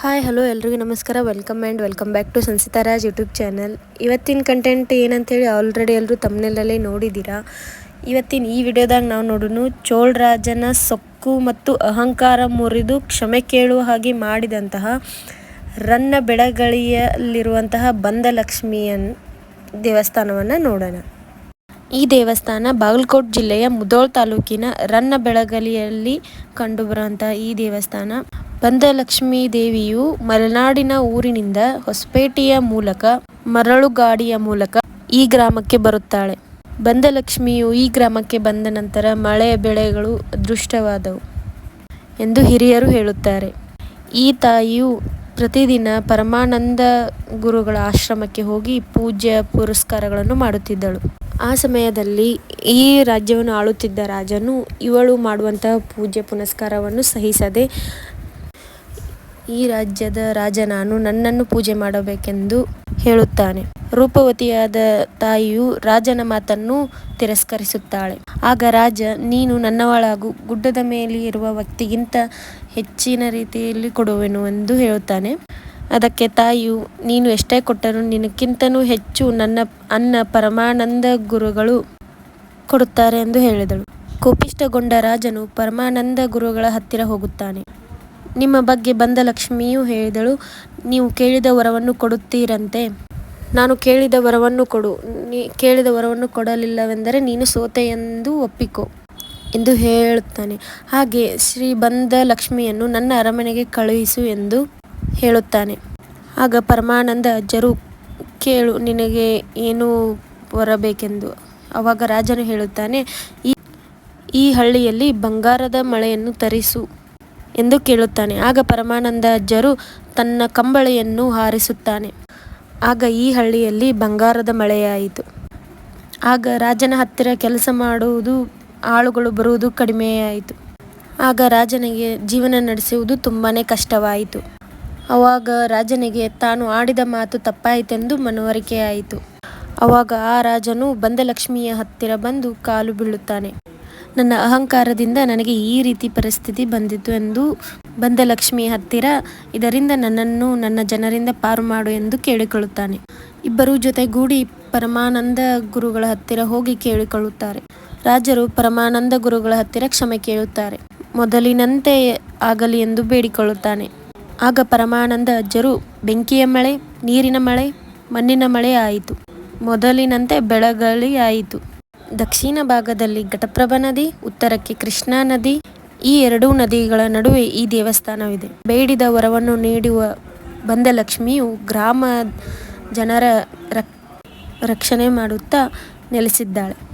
Hi hello ಎಲ್ರಿಗೂ ನಮಸ್ಕಾರ. Welcome and welcome back to Samsita Raj YouTube channel ಇವತ್ತಿನ content ಏನಂತೇಳಿ ಆಲ್ರೆಡಿ ಎಲ್ಲರೂ ತಮ್ಮನೆಲ್ಲೇ ನೋಡಿದ್ದೀರಾ. ಇವತ್ತಿನ ಈ ವಿಡಿಯೋದಾಗ ನಾವು ನೋಡೋಣ ಚೋಳ ರಾಜನ ಸೊಕ್ಕು ಮತ್ತು ಅಹಂಕಾರ ಮುರಿದು ಕ್ಷಮೆ ಕೇಳುವ ಹಾಗೆ ಮಾಡಿದಂತಹ ರನ್ನ ಬೆಳಗಳಿಯಲ್ಲಿರುವಂತಹ ಬಂದಲಕ್ಷ್ಮಿಯನ್ ದೇವಸ್ಥಾನವನ್ನು ನೋಡೋಣ. ಈ ದೇವಸ್ಥಾನ ಬಾಗಲಕೋಟ್ ಜಿಲ್ಲೆಯ ಮುದೋಳ್ ತಾಲೂಕಿನ ರನ್ನ ಬೆಳಗಲಿಯಲ್ಲಿ ಕಂಡುಬರುವಂತಹ ಈ ದೇವಸ್ಥಾನ. ಬಂದಲಕ್ಷ್ಮೀ ದೇವಿಯು ಮಲೆನಾಡಿನ ಊರಿನಿಂದ ಹೊಸಪೇಟೆಯ ಮೂಲಕ ಮರಳುಗಾಡಿಯ ಮೂಲಕ ಈ ಗ್ರಾಮಕ್ಕೆ ಬರುತ್ತಾಳೆ. ಬಂದಲಕ್ಷ್ಮಿಯು ಈ ಗ್ರಾಮಕ್ಕೆ ಬಂದ ನಂತರ ಮಳೆ ಬೆಳೆಗಳು ಅದೃಷ್ಟವಾದವು ಎಂದು ಹಿರಿಯರು ಹೇಳುತ್ತಾರೆ. ಈ ತಾಯಿಯು ಪ್ರತಿದಿನ ಪರಮಾನಂದ ಗುರುಗಳ ಆಶ್ರಮಕ್ಕೆ ಹೋಗಿ ಪೂಜೆ ಪುರಸ್ಕಾರಗಳನ್ನು ಮಾಡುತ್ತಿದ್ದಳು. ಆ ಸಮಯದಲ್ಲಿ ಈ ರಾಜ್ಯವನ್ನು ಆಳುತ್ತಿದ್ದ ರಾಜನು ಇವಳು ಮಾಡುವಂತಹ ಪೂಜೆ ಪುನಸ್ಕಾರವನ್ನು ಸಹಿಸದೆ ಈ ರಾಜ್ಯದ ರಾಜ ನಾನು ನನ್ನನ್ನು ಪೂಜೆ ಮಾಡಬೇಕೆಂದು ಹೇಳುತ್ತಾನೆ. ರೂಪವತಿಯಾದ ತಾಯಿಯು ರಾಜನ ಮಾತನ್ನು ತಿರಸ್ಕರಿಸುತ್ತಾಳೆ. ಆಗ ರಾಜ, ನೀನು ನನ್ನವಳಾಗು, ಗುಡ್ಡದ ಮೇಲೆ ಇರುವ ವ್ಯಕ್ತಿಗಿಂತ ಹೆಚ್ಚಿನ ರೀತಿಯಲ್ಲಿ ಕೊಡುವೆನು ಎಂದು ಹೇಳುತ್ತಾನೆ. ಅದಕ್ಕೆ ತಾಯಿಯು, ನೀನು ಎಷ್ಟೇ ಕೊಟ್ಟರೂ ನಿನಕ್ಕಿಂತನೂ ಹೆಚ್ಚು ನನ್ನ ಅನ್ನ ಪರಮಾನಂದ ಗುರುಗಳು ಕೊಡುತ್ತಾರೆ ಎಂದು ಹೇಳಿದಳು. ಕೋಪಿಷ್ಟಗೊಂಡ ರಾಜನು ಪರಮಾನಂದ ಗುರುಗಳ ಹತ್ತಿರ ಹೋಗುತ್ತಾನೆ. ನಿಮ್ಮ ಬಗ್ಗೆ ಬಂದ ಲಕ್ಷ್ಮಿಯು ಹೇಳಿದಳು, ನೀವು ಕೇಳಿದ ವರವನ್ನು ಕೊಡುತ್ತೀರಂತೆ. ನಾನು ಕೇಳಿದ ವರವನ್ನು ಕೊಡು. ನೀ, ಕೇಳಿದ ವರವನ್ನು ಕೊಡಲಿಲ್ಲವೆಂದರೆ ನೀನು ಸೋತೆ ಎಂದು ಒಪ್ಪಿಕೊ, ಎಂದು ಹೇಳುತ್ತಾನೆ. ಹಾಗೆ ಶ್ರೀ ಬಂದ ಲಕ್ಷ್ಮಿಯನ್ನು ನನ್ನ ಅರಮನೆಗೆ ಕಳುಹಿಸು ಎಂದು ಹೇಳುತ್ತಾನೆ. ಆಗ ಪರಮಾನಂದ ಅಜ್ಜರು ಕೇಳು, ನಿನಗೆ ಏನು ಬರಬೇಕೆಂದು ಅವಾಗ ರಾಜನು ಹೇಳುತ್ತಾನೆ. ಈ ಈ ಹಳ್ಳಿಯಲ್ಲಿ ಬಂಗಾರದ ಮಳೆಯನ್ನು ತರಿಸು. ಎಂದು ಕೇಳುತ್ತಾನೆ. ಆಗ ಪರಮಾನಂದ ಅಜ್ಜರು ತನ್ನ ಕಂಬಳಿಯನ್ನು ಹಾರಿಸುತ್ತಾನೆ. ಆಗ ಈ ಹಳ್ಳಿಯಲ್ಲಿ ಬಂಗಾರದ ಮಳೆಯಾಯಿತು. ಆಗ ರಾಜನ ಹತ್ತಿರ ಕೆಲಸ ಮಾಡುವುದು, ಆಳುಗಳು ಬರುವುದು ಕಡಿಮೆಯಾಯಿತು. ಆಗ ರಾಜನಿಗೆ ಜೀವನ ನಡೆಸುವುದು ತುಂಬಾ ಕಷ್ಟವಾಯಿತು. ಅವಾಗ ರಾಜನಿಗೆ ತಾನು ಆಡಿದ ಮಾತು ತಪ್ಪಾಯಿತೆಂದು ಮನವರಿಕೆಯಾಯಿತು. ಅವಾಗ ಆ ರಾಜನು ಬಂದಲಕ್ಷ್ಮಿಯ ಹತ್ತಿರ ಬಂದು ಕಾಲು ಬೀಳುತ್ತಾನೆ. ನನ್ನ ಅಹಂಕಾರದಿಂದ ನನಗೆ ಈ ರೀತಿ ಪರಿಸ್ಥಿತಿ ಬಂದಿತ್ತು ಎಂದು ಬಂದ ಲಕ್ಷ್ಮಿ ಹತ್ತಿರ ಇದರಿಂದ ನನ್ನನ್ನು ನನ್ನ ಜನರಿಂದ ಪಾರು ಮಾಡು ಎಂದು ಕೇಳಿಕೊಳ್ಳುತ್ತಾನೆ. ಇಬ್ಬರು ಜೊತೆಗೂಡಿ ಪರಮಾನಂದ ಗುರುಗಳ ಹತ್ತಿರ ಹೋಗಿ ಕೇಳಿಕೊಳ್ಳುತ್ತಾರೆ. ರಾಜರು ಪರಮಾನಂದ ಗುರುಗಳ ಹತ್ತಿರ ಕ್ಷಮೆ ಕೇಳುತ್ತಾರೆ. ಮೊದಲಿನಂತೆ ಆಗಲಿ ಎಂದು ಬೇಡಿಕೊಳ್ಳುತ್ತಾನೆ. ಆಗ ಪರಮಾನಂದ ಅಜ್ಜರು ಬೆಂಕಿಯ ಮಳೆ, ನೀರಿನ ಮಳೆ, ಮಣ್ಣಿನ ಮಳೆ ಆಯಿತು. ಮೊದಲಿನಂತೆ ಬೆಳಗಲಿ ಆಯಿತು. ದಕ್ಷಿಣ ಭಾಗದಲ್ಲಿ ಘಟಪ್ರಭಾ ನದಿ, ಉತ್ತರಕ್ಕೆ ಕೃಷ್ಣಾ ನದಿ, ಈ ಎರಡೂ ನದಿಗಳ ನಡುವೆ ಈ ದೇವಸ್ಥಾನವಿದೆ. ಬೇಡಿದ ವರವನ್ನು ನೀಡುವ ಬಂದ ಲಕ್ಷ್ಮಿಯು ಗ್ರಾಮ ಜನರ ರಕ್ಷಣೆ ಮಾಡುತ್ತಾ ನೆಲೆಸಿದ್ದಾಳೆ.